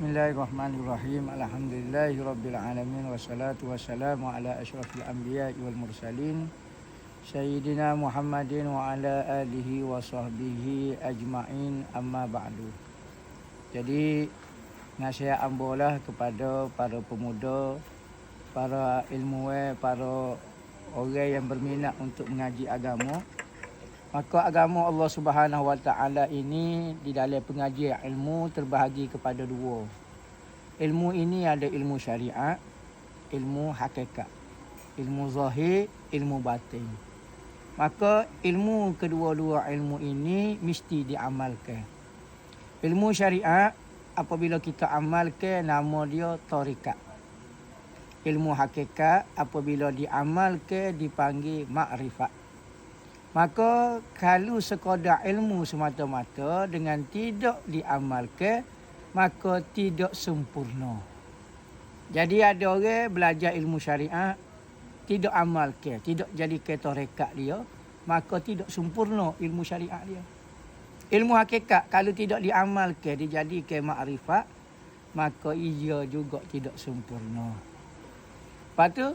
Bismillahirrahmanirrahim. Alhamdulillahirabbil alamin wassalatu wassalamu ala asyrafil anbiya'i wal mursalin sayyidina Muhammadin wa ala alihi wa sahbihi ajma'in amma ba'du. Jadi nasihat ambolah kepada para pemuda, para ilmuwan, para orang yang berminat untuk mengaji agama Maka agama Allah Subhanahu Wa Taala ini di dalam pengajian ilmu terbahagi kepada dua. Ilmu ini ada ilmu syariat, ilmu hakikat. Ilmu zahir, ilmu batin. Maka ilmu kedua-dua ilmu ini mesti diamalkan. Ilmu syariat apabila kita amalkan nama dia tarikat. Ilmu hakikat apabila diamalkan dipanggil makrifat. Maka kalau sekadar ilmu semata-mata dengan tidak diamalkan maka tidak sempurna. Jadi ada orang belajar ilmu syariat tidak amalkan, tidak jadi ketor rekat dia, maka tidak sempurna ilmu syariat dia. Ilmu hakikat kalau tidak diamalkan dijadikan makrifat maka ia juga tidak sempurna. Lepas tu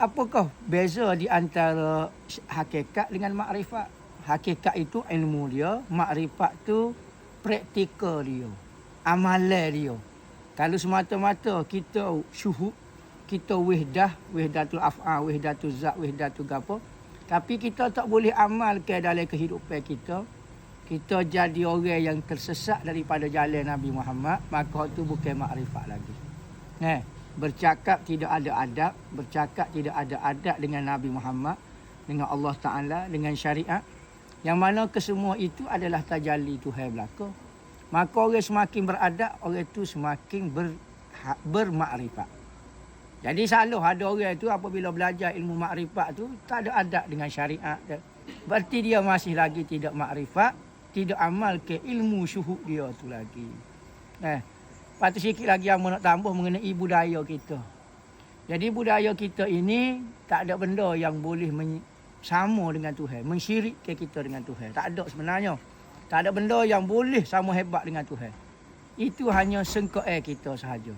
apakah beza di antara hakikat dengan makrifat? Hakikat itu ilmu dia, makrifat tu praktikal dia, amalan dia. Kalau semata-mata kita syuhud, kita wihdah, wihdatul af'al, wihdatul zat, wihdatul gapo, tapi kita tak boleh amalkan dalam kehidupan kita, kita jadi orang yang tersesat daripada jalan Nabi Muhammad, maka itu bukan makrifat lagi. Nah, bercakap tidak ada adab, bercakap tidak ada adab dengan Nabi Muhammad, dengan Allah Taala, dengan syariat. Yang mana kesemua itu adalah tajalli Tuhan belaka. Maka orang semakin beradab, orang itu semakin ber, ha, bermakrifat. Jadi selalu ada orang itu apabila belajar ilmu makrifat tu tak ada adab dengan syariat. Berarti dia masih lagi tidak makrifat, tidak amal ke ilmu syuhud dia tu lagi. Eh, Lepas tu sikit lagi yang nak tambah mengenai budaya kita. Jadi budaya kita ini tak ada benda yang boleh sama dengan Tuhan. Mensyirik ke kita dengan Tuhan. Tak ada sebenarnya. Tak ada benda yang boleh sama hebat dengan Tuhan. Itu hanya sengkok air kita sahaja.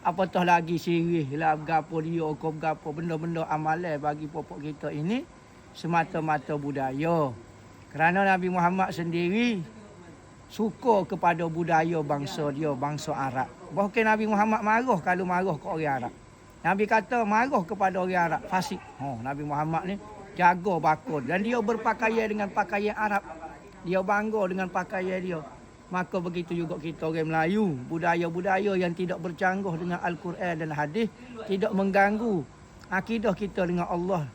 Apatah lagi sirih lah, gapo dia, kau gapo benda-benda amalan bagi popok kita ini semata-mata budaya. Kerana Nabi Muhammad sendiri suka kepada budaya bangsa dia, bangsa Arab. Bahkan Nabi Muhammad marah kalau marah ke orang Arab. Nabi kata marah kepada orang Arab, fasik. Oh, Nabi Muhammad ni jaga bakun. Dan dia berpakaian dengan pakaian Arab. Dia bangga dengan pakaian dia. Maka begitu juga kita orang Melayu. Budaya-budaya yang tidak bercanggah dengan Al-Quran dan Hadis. Tidak mengganggu akidah kita dengan Allah.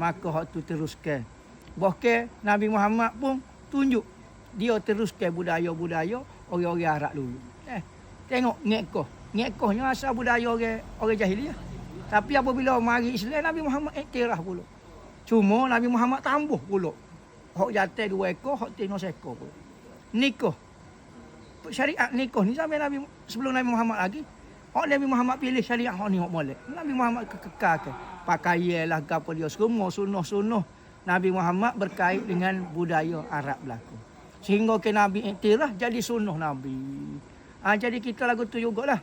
Maka hak tu teruskan. Bahkan Nabi Muhammad pun tunjuk dia teruskan budaya-budaya orang-orang Arab dulu. Eh, tengok ngekoh. Ngekohnya asal budaya orang orang jahiliah. Tapi apabila mari Islam Nabi Muhammad iktiraf pula. Cuma Nabi Muhammad tambah pula. Hak jatuh dua ekor, hak tino seekor pula. Nikah. Syariat nikah ni sampai Nabi sebelum Nabi Muhammad lagi. Hak Nabi Muhammad pilih syariat hak ni hak molek. Nabi Muhammad kekekalkan. Pakaian lah apa dia semua sunnah-sunnah Nabi Muhammad berkait dengan budaya Arab belaka. Sehingga ke Nabi iktiraf jadi sunnah Nabi. Ha, jadi kita lagu tu jugalah.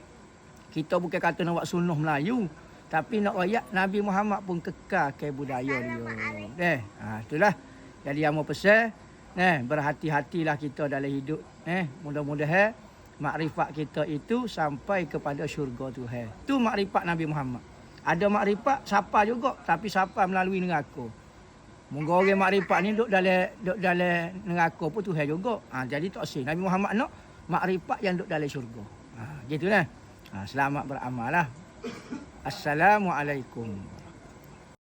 Kita bukan kata nak buat sunnah Melayu. Tapi nak rakyat Nabi Muhammad pun kekal ke budaya dia. Eh, ha, itulah. Jadi yang mau pesan. Eh, berhati-hatilah kita dalam hidup. Eh, mudah-mudahan makrifat kita itu sampai kepada syurga Tuhan. Tu makrifat Nabi Muhammad. Ada makrifat siapa juga. Tapi siapa melalui neraka. Moga orang makrifat ni duduk dalam duduk dalam neraka pun Tuhan juga. Ha, jadi tak sih. Nabi Muhammad nak makrifat yang duduk dalam syurga. Ha, gitulah. Ha, selamat beramal lah. Assalamualaikum.